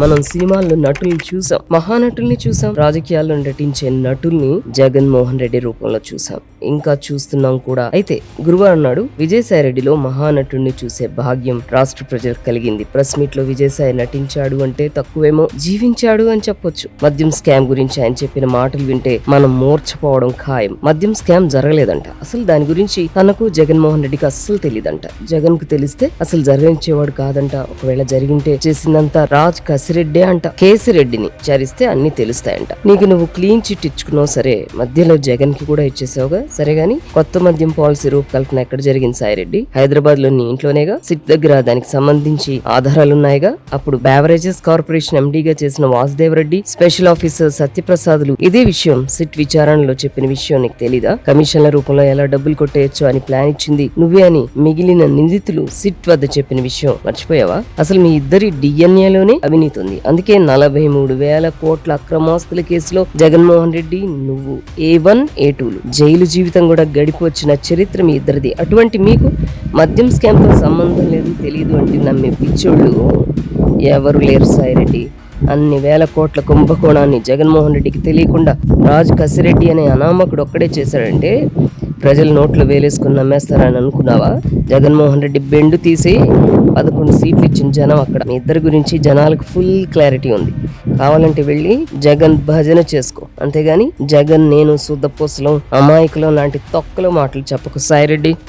మనం సినిమాల్లో నటుల్ని చూసాం. మహానటుల్ని చూసాం. రాజకీయాల్లో నటించే నటుల్ని జగన్మోహన్ రెడ్డి రూపంలో చూసాం. ఇంకా చూస్తున్నాం కూడా. అయితే గురువారం నాడు విజయసాయి రెడ్డిలో మహానటుడిని చూసే భాగ్యం రాష్ట్ర ప్రజలకు కలిగింది. ప్రెస్ మీట్లో విజయసాయి నటించాడు అంటే తక్కువేమో జీవించాడు అని చెప్పొచ్చు. మద్యం స్కామ్ గురించి ఆయన చెప్పిన మాటలు వింటే మనం మూర్చపోవడం ఖాయం. మద్యం స్కామ్ జరగలేదంట. అసలు దాని గురించి తనకు జగన్మోహన్ రెడ్డికి అస్సలు తెలియదంట జగన్కు తెలిస్తే అసలు జరిగించేవాడు కాదంట. ఒకవేళ జరిగింటే చేసిందంతా రాజ్ కసి కేసిరెడ్డి అంట. కేసిరెడ్డిని విచారిస్తే అన్ని తెలుస్తాయంట. నీకు నువ్వు క్లీన్ చిట్ ఇచ్చుకున్నావు సరే. మధ్యలో జగన్కి కూడా ఇచ్చేసావుగా. సరే గాని కొత్త మద్యం పాలసీ రూపకల్పన ఎక్కడ జరిగింది సాయిరెడ్డి? హైదరాబాద్లో నీ ఇంట్లోనేగా? సిట్ దగ్గర దానికి సంబంధించి ఆధారాలున్నాయిగా? అప్పుడు బేవరేజెస్ కార్పొరేషన్ ఎండీగా చేసిన వాసుదేవ్ రెడ్డి స్పెషల్ ఆఫీసర్ సత్యప్రసాద్లు ఇదే విషయం సిట్ విచారణలో చెప్పిన విషయం నీకు తెలీదా? కమిషన్ల రూపంలో ఎలా డబ్బులు కొట్టేయచ్చు అని ప్లాన్ ఇచ్చింది నువ్వే అని మిగిలిన నిందితులు సిట్ వద్ద చెప్పిన విషయం మర్చిపోయావా? అసలు మీ ఇద్దరి డిఎన్ఏలోనే అవినీతి ఉంది అందుకే నలభై మూడు వేల కోట్ల అక్రమాస్తుల కేసులో జగన్మోహన్ రెడ్డి నువ్వు ఏ వన్ ఏ టూలు జైలు జీవితం కూడా గడిపి వచ్చిన చరిత్ర మీ ఇద్దరిది. అటువంటి మీకు మద్యం స్కామ్తో సంబంధం లేదు తెలియదు అంటే నమ్మే పిచ్చోళ్ళు ఎవరు లేరు సాయిరెడ్డి. అన్ని వేల కోట్ల కుంభకోణాన్ని జగన్మోహన్ రెడ్డికి తెలియకుండా రాజు కసిరెడ్డి అనే అనామకుడు ఒక్కడే చేశాడంటే ప్రజలు నోట్లో వేలేసుకుని నమ్మేస్తారని అనుకున్నావా? జగన్మోహన్ రెడ్డి బెండు తీసి పదకొండు సీట్లు ఇచ్చిన జనం అక్కడ. మీ ఇద్దరి గురించి జనాలకు ఫుల్ క్లారిటీ ఉంది. కావాలంటే వెళ్ళి జగన్ భజన చేసుకో. అంతేగాని జగన్ నేను శుద్ధ పూసలం అమాయకులం లాంటి తొక్కలో మాటలు చెప్పకు. సాయిరెడ్డి